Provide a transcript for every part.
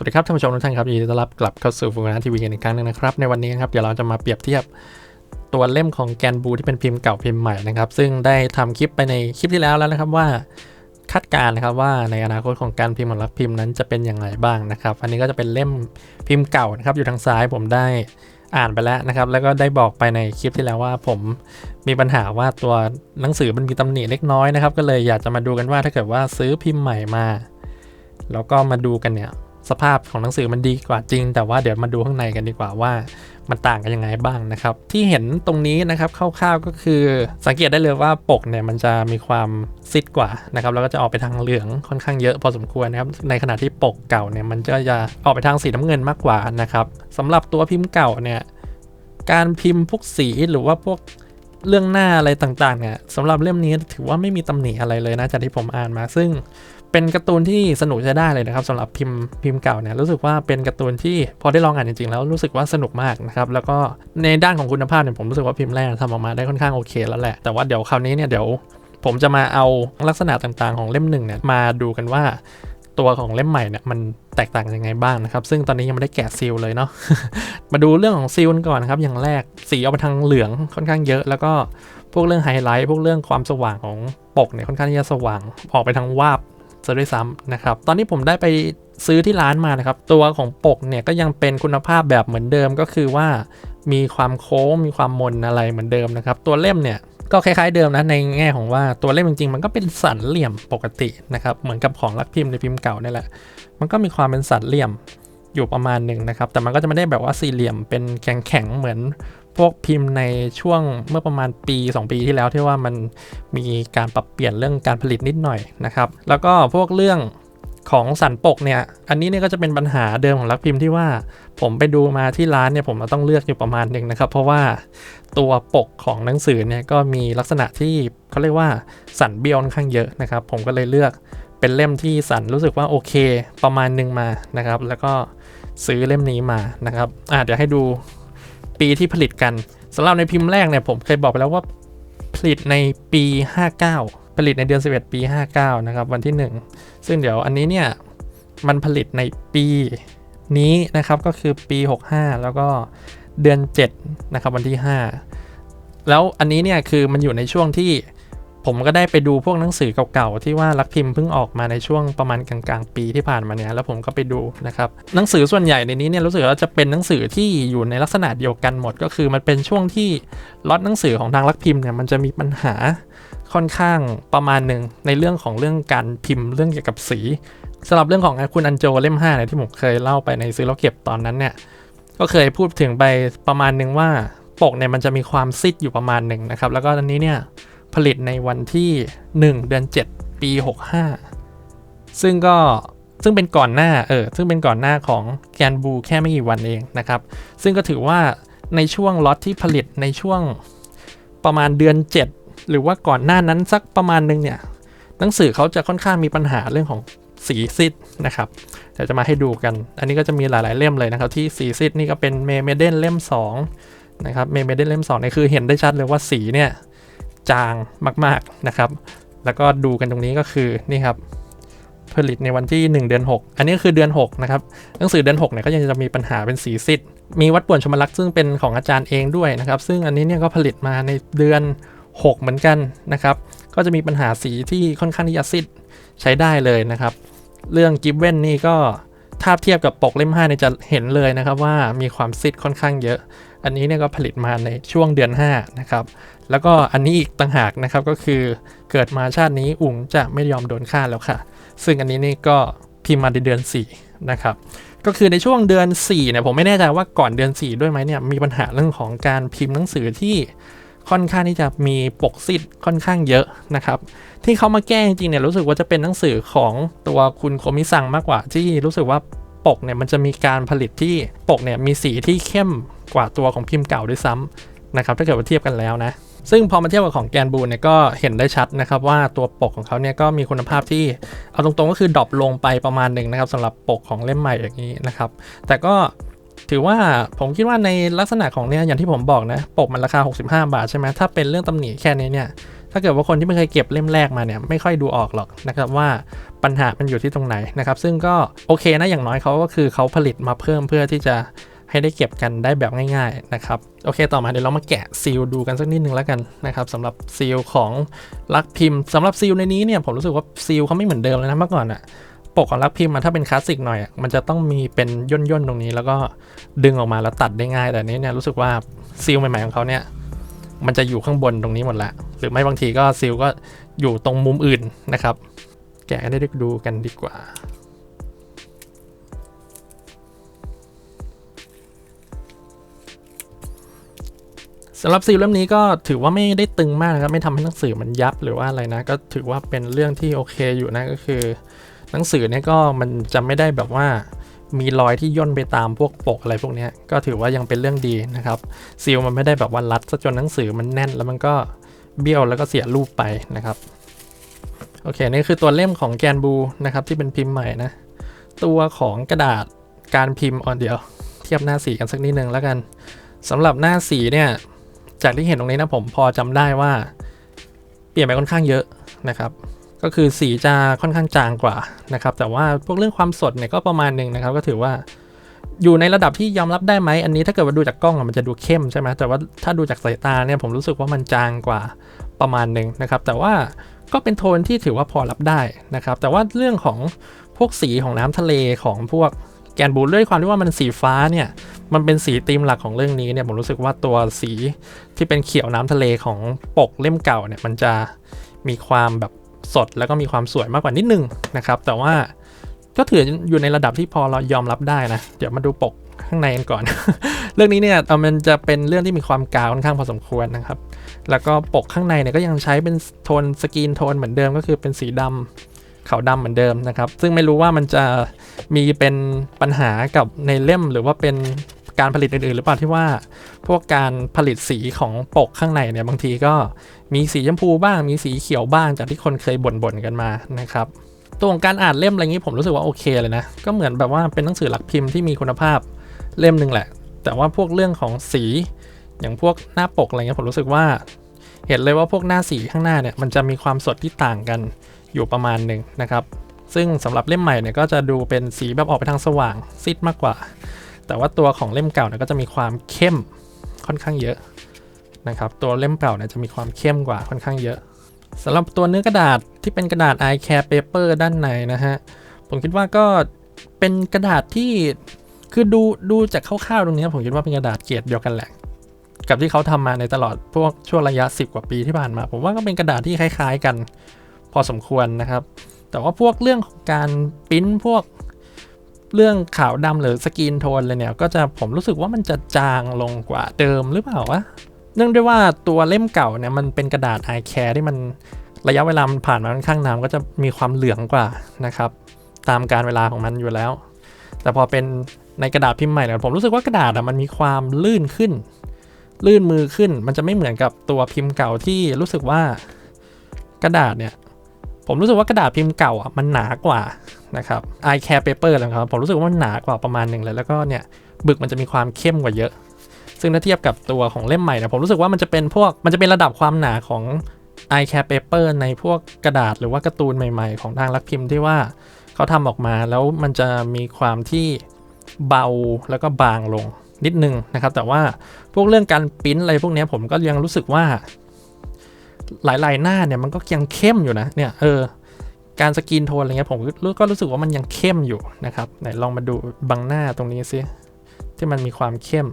วัสดีครับท่านผู้ชมทุกท่านครับยินดีต้อนรับกลับเข้าสู่ฟูงานทีวีกันอีกครั้งหนึงนะครับในวันนี้นะครับเดี๋ยวเราจะมาเปรียบเทียบตัวเล่มของแกนบูที่เป็นพิมพ์เก่าพิมพ์ใหม่นะครับ ซึ่งได้ทำคลิปไปในคลิปที่แล้วแล้วนะครับว่าคาดการณ์นะครับว่าในอนาคตของการพิมพ์ของรักพิมพ์นั้นจะเป็นอย่างไรบ้างนะครับ อันนี้ก็จะเป็นเล่มพิมพ์เก่านะครับอยู่ทางซ้ายผมได้อ่านไปแล้วนะครับ แล้วก็ได้บอกไปในคลิปที่แล้วว่าผมมีปัญหาว่าตัวหนังสือมันมีตำหนิเล็กน้อยนะครับก็เลยอยากจะมาดูกันว่าถ้าเกิดว่าซื้อพิมพ์ใหม่มา แล้วก็มาดูกันเนี่ย สภาพของหนังสือมันดีกว่าจริง แต่ว่าเดี๋ยวมาดูข้างในกันดีกว่าว่ามันต่างกันยังไงบ้างนะครับ ที่เห็นตรงนี้นะครับคร่าวๆก็คือสังเกตได้เลยว่าปกเนี่ยมันจะมีความซิดกว่านะครับแล้วก็จะออกไปทางเหลืองค่อนข้างเยอะพอสมควรนะครับในขณะที่ปกเก่าเนี่ยมันก็จะออกไปทางสีน้ำเงินมากกว่านะครับสำหรับตัวพิมพ์เก่าเนี่ยการพิมพ์พวกสีหรือว่าพวกเรื่องหน้าอะไรต่างๆเนี่ยสำหรับเล่มนี้ถือว่าไม่มีตำหนิอะไรเลยนะจากที่ผมอ่านมาซึ่ง เป็นการ์ตูนที่สนุกใช้ได้เลยนะครับสำหรับพิมพ์พิมพ์เก่าเนี่ยรู้สึกว่าเป็นการ์ตูนที่พอได้ลองอ่านจริงๆแล้วรู้สึกว่าสนุกมากนะครับแล้วก็ในด้านของคุณภาพเนี่ยผมรู้สึกว่าพิมพ์แรกทำออกมาได้ค่อนข้างโอเคแล้วแหละแต่ว่าเดี๋ยวคราวนี้เนี่ยเดี๋ยวผมจะมาเอาลักษณะต่างๆ ของเล่มหนึ่งเนี่ยมาดูกันว่าตัวของเล่มใหม่เนี่ยมันแตกต่างยังไงบ้างนะครับ ซึ่งตอนนี้ยังไม่ได้แกะซีลเลยเนาะมาดูเรื่องของซีลกันก่อนนะครับอย่างแรกสีออกไปทางเหลืองค่อนข้างเยอะ แล้วก็พวกเรื่องไฮไลท์พวกเรื่องความสว่างของปกเนี่ยค่อนข้างที่จะสว่างออกไปทางวาบะด้วยซ้ำนะครับ ตอนนี้ผมได้ไปซื้อที่ร้านมานะครับ ตัวของปกเนี่ยก็ยังเป็นคุณภาพแบบเหมือนเดิมก็คือว่ามีความโค้งมีความมนอะไรเหมือนเดิมนะครับ ตัวเล่มเนี่ยก็คล้ายๆเดิมนะในแง่ของว่าตัวเล่มจริงๆ มันก็เป็นสันเหลี่ยมปกตินะครับ เหมือนกับของลักพิมพ์ในพิมพ์เก่านี่แหละ มันก็มีความเป็นสันเหลี่ยมอยู่ประมาณหนึ่งนะครับ แต่มันก็จะไม่ได้แบบว่าสี่เหลี่ยมเป็นแข็งๆเหมือน พวกพิมพ์ในช่วงเมื่อประมาณปี 2 ปีที่แล้วที่ว่ามันมีการปรับเปลี่ยนเรื่องการผลิตนิดหน่อยนะครับ แล้วก็พวกเรื่องของสันปกเนี่ย อันนี้เนี่ยก็จะเป็นปัญหาเดิมของลักพิมพ์ที่ว่าผมไปดูมาที่ร้านเนี่ยผมต้องเลือกอยู่ประมาณหนึ่งนะครับ เพราะว่าตัวปกของหนังสือเนี่ยก็มีลักษณะที่เขาเรียกว่าสันเบี้ยวค่อนข้างเยอะนะครับ ผมก็เลยเลือกเป็นเล่มที่สันรู้สึกว่าโอเค ประมาณหนึ่งมานะครับ แล้วก็ซื้อเล่มนี้มานะครับอ่าเดี๋ยวให้ดู ปีที่ผลิตกันสำหรับในพิมพ์แรกเนี่ยผมเคยบอกไปแล้วว่าผลิตในปี 59 ผลิตในเดือน 11 ปี 59 นะครับ วันที่ 1 ซึ่งเดี๋ยวอันนี้เนี่ย มันผลิตในปีนี้นะครับก็คือปี 65 แล้วก็เดือน 7 นะครับวันที่ 5 แล้วอันนี้เนี่ยคือมันอยู่ในช่วงที่ ผมก็ได้ไปดูพวกหนังสือเก่าๆที่ว่ารักพิมพ์เพิ่งออกมาในช่วงประมาณกลางๆ ปีที่ผ่านมาเนี่ยแล้วผมก็ไปดูนะครับหนังสือส่วนใหญ่ในนี้เนี่ยรู้สึกว่าจะเป็นหนังสือที่อยู่ในลักษณะเดียวกันหมด ก็คือมันเป็นช่วงที่ล็อตหนังสือของทางรักพิมพ์เนี่ยมันจะมีปัญหาค่อนข้างประมาณหนึ่งในเรื่องของเรื่องการพิมพ์เรื่องเกี่ยวกับสีสำหรับเรื่องของคุณอันโจเล่ม5เนี่ยที่ผมเคยเล่าไปในซื้อแล้วเก็บตอนนั้นเนี่ยก็เคยพูดถึงไปประมาณหนึ่งว่าปกเนี่ยมันจะมีความซิดอยู่ประมาณหนึ่งนะครับแล้วก็อันนี้เนี่ย ผลิตในวันที่ 1 เดือน 7 ปี 65 ซึ่งก็ซึ่งเป็นก่อนหน้าเออซึ่งเป็นก่อนหน้าของแกนบูแค่ไม่กี่วันเองนะครับ ซึ่งก็ถือว่าในช่วงล็อตที่ผลิตในช่วงประมาณเดือน 7 หรือว่าก่อนหน้านั้นสักประมาณนึงเนี่ยหนังสือเขาจะค่อนข้างมีปัญหาเรื่องของสีซิดนะครับเดี๋ยวจะมาให้ดูกัน อันนี้ก็จะมีหลาย ๆ เล่มเลยนะครับที่สีซิดนี่ก็เป็นเมเมเดนเล่ม2นะครับเมเมเดนเล่ม2เนี่ยคือเห็นได้ชัดเลยว่าสีเนี่ย จางมากๆนะครับ แล้วก็ดูกันตรงนี้ก็คือนี่ครับผลิตในวันที่ 1 เดือน 6 อันนี้คือเดือน 6 นะครับ หนังสือเดือน6เนี่ยก็ยังจะมีปัญหาเป็นสีซิดมีวัดป่วนชมลักษ์ซึ่งเป็นของอาจารย์เองด้วยนะครับ ซึ่งอันนี้เนี่ยก็ผลิตมาในเดือน 6 เหมือนกันนะครับ ก็จะมีปัญหาสีที่ค่อนข้างที่จะซิดใช้ได้เลยนะครับ เรื่องกิฟเว่นนี่ก็ถ้าเทียบกับปกเล่ม5เนี่ยจะเห็นเลยนะครับว่ามีความซิดค่อนข้างเยอะ อันนี้เนี่ยก็ผลิตมาในช่วงเดือน 5 นะครับ แล้วก็อันนี้อีกต่างหากนะครับก็คือเกิดมาชาตินี้อุ๋งจะไม่ยอมโดนฆ่าแล้วค่ะ ซึ่งอันนี้นี่ก็พิมพ์มาในเดือน 4 นะครับ ก็คือในช่วงเดือน4เนี่ยผมไม่แน่ใจว่าก่อนเดือน 4 ด้วยไหมเนี่ยมีปัญหาเรื่องของการพิมพ์หนังสือที่ค่อนข้างที่จะมีปกซิดค่อนข้างเยอะนะครับ ที่เขามาแก้จริงเนี่ยรู้สึกว่าจะเป็นหนังสือของตัวคุณโคมิซังมากกว่า ที่รู้สึกว่าปกเนี่ยมันจะมีการผลิตที่ปกเนี่ยมีสีที่เข้มกว่าตัวของพิมพ์เก่าด้วยซ้ำนะครับถ้าเกิดว่าเทียบกันแล้วนะ ซึ่งพอมาเทียบกับของแกนบูเนี่ยก็เห็นได้ชัดนะครับว่าตัวปกของเขาเนี่ยก็มีคุณภาพที่เอาตรงๆก็คือดรอปลงไปประมาณหนึ่งนะครับสำหรับปกของเล่มใหม่อย่างนี้นะครับ แต่ก็ถือว่าผมคิดว่าในลักษณะของเนี่ยอย่างที่ผมบอกนะ ปกมันราคา 65 บาทใช่ไหมถ้าเป็นเรื่องตำหนิแค่นี้เนี่ยถ้าเกิดว่าคนที่ไม่เคยเก็บเล่มแรกมาเนี่ยไม่ค่อยดูออกหรอกนะครับว่าปัญหามันอยู่ที่ตรงไหนนะครับ ซึ่งก็โอเคนะอย่างน้อยเขาก็คือเขาผลิตมาเพิ่มเพื่อที่จะ ให้ได้เก็บกันได้แบบง่ายๆนะครับโอเค ต่อมาเดี๋ยวเรามาแกะซีลดูกันสักนิดนึงแล้วกันนะครับสำหรับซีลของลักพิมพ์สำหรับซีลในนี้เนี่ยผมรู้สึกว่าซีลเขาไม่เหมือนเดิมเลยนะเมื่อก่อนอะปกของลักพิมพ์มันถ้าเป็นคลาสสิกหน่อยมันจะต้องมีเป็นย่นๆตรงนี้แล้วก็ดึงออกมาแล้วตัดได้ง่าย แต่นนี้เนี่ยรู้สึกว่าซีลใหม่ๆของเขาเนี่ยมันจะอยู่ข้างบนตรงนี้หมดละหรือไม่บางทีก็ซีลก็อยู่ตรงมุมอื่นนะครับ แกะให้ได้ดูกันดีกว่า สำหรับซีลเล่มนี้ก็ถือว่าไม่ได้ตึงมากนะครับ ไม่ทำให้หนังสือมันยับหรือว่าอะไรนะ ก็ถือว่าเป็นเรื่องที่โอเคอยู่นะก็คือ หนังสือเนี่ยก็มันจะไม่ได้แบบว่ามีรอยที่ย่นไปตามพวกปกอะไรพวกนี้ก็ถือว่ายังเป็นเรื่องดีนะครับซีลมันไม่ได้แบบว่ารัดซะจนหนังสือมันแน่นแล้วมันก็เบี้ยวแล้วก็เสียรูปไปนะครับโอเคนี่คือตัวเล่มของแกนบูนะครับที่เป็นพิมพ์ใหม่นะตัวของกระดาษการพิมพ์อ่อนเดียว เทียบหน้าสีกันสักนิดนึงแล้วกันสำหรับหน้าสีเนี่ย จากที่เห็นตรงนี้นะผมพอจำได้ว่า เปลี่ยนไปค่อนข้างเยอะนะครับ ก็คือสีจะค่อนข้างจางกว่านะครับ แต่ว่าพวกเรื่องความสดเนี่ยก็ประมาณหนึ่งนะครับ ก็ถือว่าอยู่ในระดับที่ยอมรับได้ไหมอันนี้ถ้าเกิดว่าดูจากกล้องมันจะดูเข้มใช่ไหมแต่ว่าถ้าดูจากสายตาเนี่ยผมรู้สึกว่ามันจางกว่าประมาณหนึ่งนะครับ แต่ว่าก็เป็นโทนที่ถือว่าพอรับได้นะครับ แต่ว่าเรื่องของพวกสีของน้ำทะเลของพวก กนบูด้วยความที่ว่ามันสีฟ้าเนี่ย มันเป็นสีธีมหลักของเรื่องนี้เนี่ยผมรู้สึกว่าตัวสีที่เป็นเขียวน้ำทะเลของปกเล่มเก่าเนี่ยมันจะมีความแบบสดแล้วก็มีความสวยมากกว่านิดนึงนะครับ แต่ว่าก็ถืออยู่ในระดับที่พอเรายอมรับได้นะ เดี๋ยวมาดูปกข้างในกันก่อน เรื่องนี้เนี่ยเอ่อมันจะเป็นเรื่องที่มีความกาวค่อนข้างพอสมควรนะครับ แล้วก็ปกข้างในเนี่ยก็ยังใช้เป็นโทนสกรีนโทนเหมือนเดิมก็คือเป็นสีดำ ขาวดำเหมือนเดิมนะครับ ซึ่งไม่รู้ว่ามันจะมีเป็นปัญหากับในเล่มหรือว่าเป็นการผลิตอื่นๆ หรือเปล่าที่ว่า พวกการผลิตสีของปกข้างในเนี่ยบางทีก็มีสีชมพูบ้าง มีสีเขียวบ้างจากที่คนเคยบ่นๆกันมานะครับตัวของการอ่านเล่มอะไรงนี้ผมรู้สึกว่าโอเคเลยนะก็เหมือนแบบว่าเป็นหนังสือหลักพิมพ์ที่มีคุณภาพเล่มหนึ่งแหละ แต่ว่าพวกเรื่องของสีอย่างพวกหน้าปกอะไรเงี้ยผมรู้สึกว่า เห็นเลยว่าพวกหน้าสีข้างหน้าเนี่ยมันจะมีความสดที่ต่างกัน อยู่ประมาณหนึ่งนะครับ ซึ่งสำหรับเล่มใหม่เนี่ยก็จะดูเป็นสีแบบออกไปทางสว่างซิดมากกว่า แต่ว่าตัวของเล่มเก่าเนี่ยก็จะมีความเข้มค่อนข้างเยอะนะครับตัวเล่มเก่าเนี่ยจะมีความเข้มกว่าค่อนข้างเยอะสำหรับตัวเนื้อกระดาษที่เป็นกระดาษ i care paper ด้านในนะฮะ ผมคิดว่าก็เป็นกระดาษที่คือดูดูจากคร่าวๆตรงนี้ผมคิดว่าเป็นกระดาษเกรดเดียวกันแหละ กับที่เขาทำมาในตลอดพวกช่วงระยะ 10 กว่าปีที่ผ่านมา ผมว่าก็เป็นกระดาษที่คล้าย ๆ กัน พอสมควรนะครับ แต่ว่าพวกเรื่องของการปิ้นพวกเรื่องขาวดำหรือสกรีนโทนเลยเนี่ยก็จะผมรู้สึกว่ามันจะจางลงกว่าเดิมหรือเปล่าวะเนื่องด้วยว่าตัวเล่มเก่าเนี่ยมันเป็นกระดาษ i care ที่มันระยะเวลามันผ่านมาค่อนข้างนานก็จะมีความเหลืองกว่านะครับ ตามการเวลาของมันอยู่แล้ว แต่พอเป็นในกระดาษพิมพ์ใหม่เนี่ยผมรู้สึกว่ากระดาษมันมีความลื่นขึ้น ลื่นมือขึ้น มันจะไม่เหมือนกับตัวพิมพ์เก่าที่รู้สึกว่ากระดาษเนี่ย ผมรู้สึกว่ากระดาษพิมพ์เก่าอะมันหนากว่านะครับ i care paper นะครับ ผมรู้สึกว่ามันหนากว่าประมาณหนึ่งเลย แล้วก็เนี่ยบึกมันจะมีความเข้มกว่าเยอะ ซึ่งถ้าเทียบกับตัวของเล่มใหม่นี่ยผมรู้สึกว่ามันจะเป็นพวกมันจะเป็นระดับความหนาของ i care paper ในพวกกระดาษหรือว่าการ์ตูนใหม่ ๆ ของทางรักพิมพ์ที่ว่าเขาทำออกมาแล้วมันจะมีความที่เบาแล้วก็บางลงนิดนึงนะครับ แต่ว่าพวกเรื่องการปริ้นอะไรพวกนี้ผมก็ยังรู้สึกว่า หลายๆหน้าเนี่ยมันก็ยังเข้มอยู่นะเนี่ยเออการสกรีนโทนอะไรเงี้ยผมก็รู้สึกว่ามันยังเข้มอยู่นะครับไหนลองมาดูบางหน้าตรงนี้ซิที่มันมีความเข้ม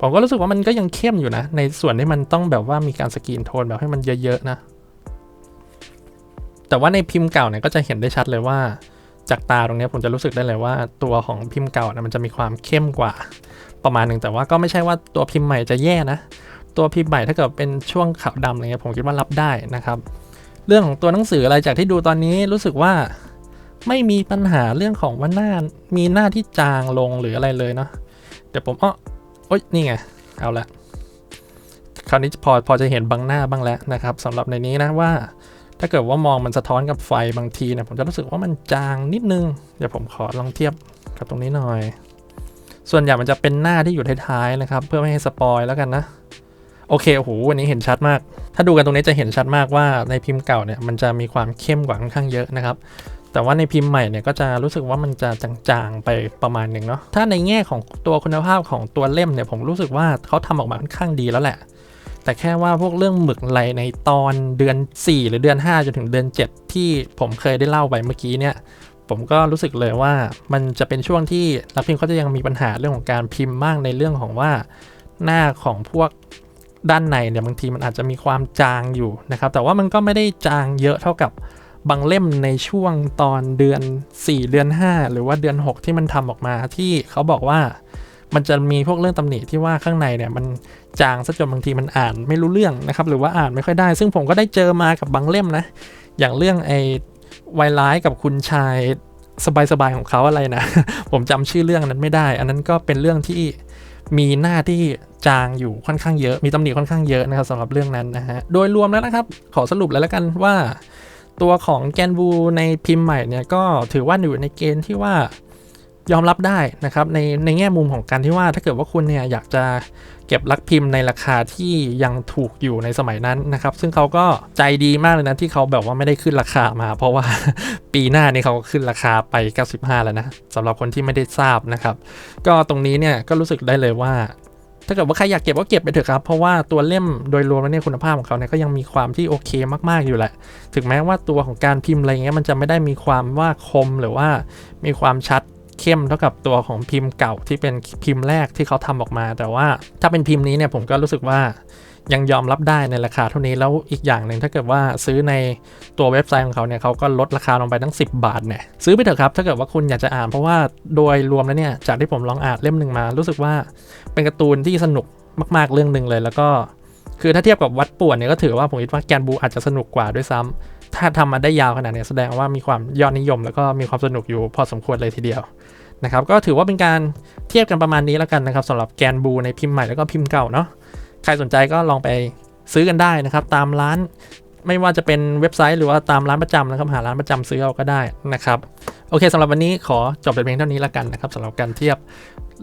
ผมก็รู้สึกว่ามันก็ยังเข้มอยู่นะ ในส่วนที่มันต้องแบบว่ามีการสกรีนโทนแบบให้มันเยอะๆนะ แต่ว่าในพิมพ์เก่าเนี่ยก็จะเห็นได้ชัดเลยว่า จากตาตรงนี้ผมจะรู้สึกได้เลยว่า ตัวของพิมพ์เก่านะมันจะมีความเข้มกว่าประมาณหนึ่งแต่ว่าก็ไม่ใช่ว่าตัวพิมพ์ใหม่จะแย่นะ ตัวพิมพ์ใหม่ถ้าเกิดเป็นช่วงขาวดำอะไรเงี้ยผมคิดว่ารับได้นะครับ เรื่องของตัวหนังสืออะไรจากที่ดูตอนนี้รู้สึกว่าไม่มีปัญหาเรื่องของว่าหน้ามีหน้าที่จางลงหรืออะไรเลยเนาะเดี๋ยวผมอ้อโอ๊ยนี่ไงเอาละคราวนี้พอพอจะเห็นบางหน้าบ้างแล้วนะครับสำหรับในนี้นะว่า ถ้าเกิดว่ามองมันสะท้อนกับไฟบางทีเนี่ยผมจะรู้สึกว่ามันจางนิดนึง เดี๋ยวผมขอลองเทียบกับตรงนี้หน่อย ส่วนใหญ่มันจะเป็นหน้าที่อยู่ท้ายๆนะครับ เพื่อไม่ให้สปอยแล้วกันนะ อโอเคโอ้โหวันนี้เห็นชัดมาก ถ้าดูกันตรงนี้จะเห็นชัดมากว่าในพิมพ์เก่าเนี่ยมันจะมีความเข้มกว่าค่อนข้างเยอะนะครับแต่ว่าในพิมพ์ใหม่เนี่ยก็จะรู้สึกว่ามันจะจางๆไปประมาณหนึ่งเนาะถ้าในแง่ของตัวคุณภาพของตัวเล่มเนี่ยผมรู้สึกว่าเขาทำออกมาค่อนข้างดีแล้วแหละ แต่แค่ว่าพวกเรื่องหมึกไหลในตอนเดือน 4 หรือเดือน 5 จนถึงเดือน 7 ที่ผมเคยได้เล่าไปเมื่อกี้เนี่ยผมก็รู้สึกเลยว่ามันจะเป็นช่วงที่นักพิมพ์เขาจะยังมีปัญหาเรื่องของการพิมพ์มากในเรื่องของว่าหน้าของพวก ด้านในเนี่ยบางทีมันอาจจะมีความจางอยู่นะครับ แต่ว่ามันก็ไม่ได้จางเยอะเท่ากับบางเล่มในช่วงตอนเดือน 4 เดือน 5 หรือว่าเดือน 6 ที่มันทำออกมาที่เขาบอกว่ามันจะมีพวกเรื่องตำหนิที่ว่าข้างในเนี่ยมันจางซะจนบางทีมันอ่านไม่รู้เรื่องนะครับหรือว่าอ่านไม่ค่อยได้ ซึ่งผมก็ได้เจอมากับบางเล่มนะ อย่างเรื่องไอ้ไวไลท์กับคุณชายสบายๆของเขาอะไรนะ ผมจำชื่อเรื่องนั้นไม่ได้ อันนั้นก็เป็นเรื่องที่ มีหน้าที่จางอยู่ค่อนข้างเยอะมีตำหนิค่อนข้างเยอะนะครับสำหรับเรื่องนั้นนะฮะโดยรวมแล้วนะครับ ขอสรุปเลยแล้วกันว่า ตัวของแกนบูในพิมพ์ใหม่เนี่ยก็ถือว่าอยู่ในเกณฑ์ที่ว่า ยอมรับได้นะครับในในแง่มุมของการที่ว่าถ้าเกิดว่าคุณเนี่ยอยากจะเก็บลักพิมพ์ในราคาที่ยังถูกอยู่ในสมัยนั้นนะครับ ซึ่งเขาก็ใจดีมากเลยนะที่เขาแบบว่าไม่ได้ขึ้นราคามา เพราะว่าปีหน้านี่เขาก็ขึ้นราคาไป 95 แล้วนะสำหรับคนที่ไม่ได้ทราบนะครับ ก็ตรงนี้เนี่ยก็รู้สึกได้เลยว่า ถ้าเกิดว่าใครอยากเก็บก็เก็บไปเถอะครับ เพราะว่าตัวเล่มโดยรวมแล้วเนี่ยคุณภาพของเขาเนี่ยก็ยังมีความที่โอเคมากๆอยู่แหละ ถึงแม้ว่าตัวของการพิมพ์อะไรเงี้ยมันจะไม่ได้มีความว่าคมหรือว่ามีความชัด เข้มเท่ากับตัวของพิมพ์เก่าที่เป็นพิมพ์แรกที่เขาทำออกมา แต่ว่าถ้าเป็นพิมพ์นี้เนี่ยผมก็รู้สึกว่ายังยอมรับได้ในราคาเท่านี้แล้วอีกอย่างหนึ่งถ้าเกิดว่าซื้อในตัวเว็บไซต์ของเขาเนี่ยเขาก็ลดราคาลงไปทั้ง 10 บาทเนี่ยซื้อไปเถอะครับ ถ้าเกิดว่าคุณอยากจะอ่านเพราะว่าโดยรวมแล้วเนี่ยจากที่ผมลองอ่านเล่มหนึ่งมา รู้สึกว่าเป็นการ์ตูนที่สนุกมาก ๆเรื่องหนึ่งเลย แล้วก็ คือถ้าเทียบกับวัดป่วนเนี่ยก็ถือว่าผมคิดว่าแกนบูอาจจะสนุกกว่าด้วยซ้ำถ้าทำมาได้ยาวขนาดนี้แสดงว่ามีความยอดนิยม แล้วก็มีความสนุกอยู่พอสมควรเลยทีเดียวนะครับก็ถือว่าเป็นการเทียบกันประมาณนี้แล้วกันนะครับสำหรับแกนบูในพิมพ์ใหม่แล้วก็พิมพ์เก่าเนาะใครสนใจก็ลองไปซื้อกันได้นะครับตามร้านไม่ว่าจะเป็นเว็บไซต์หรือว่าตามร้านประจำนะครับหาร้านประจำซื้อเอาก็ได้นะครับ โอเคสำหรับวันนี้ขอจบเป็นเพียงเท่านี้แล้วกันนะครับสำหรับการเทียบ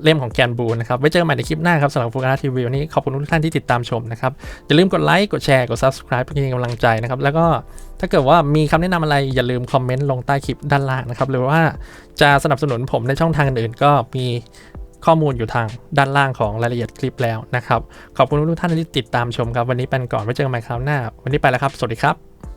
เล่มของแกนบูนะครับ ไว้เจอกันใหม่ในคลิปหน้าครับสำหรับโฟกัสทีวีวันนี้ขอบคุณทุกท่านที่ติดตามชมนะครับ อย่าลืมกดไลค์กดแชร์กด subscribe เพื่อเป็นกำลังใจนะครับ แล้วก็ถ้าเกิดว่ามีคำแนะนำอะไรอย่าลืมคอมเมนต์ลงใต้คลิปด้านล่างนะครับหรือว่าจะสนับสนุนผมในช่องทางอื่นก็มีข้อมูลอยู่ทางด้านล่างของรายละเอียดคลิปแล้วนะครับขอบคุณทุกท่านที่ติดตามชมครับวันนี้ไปก่อนไว้เจอกันใหม่คราวหน้า วันนี้ไปแล้วครับ สวัสดีครับ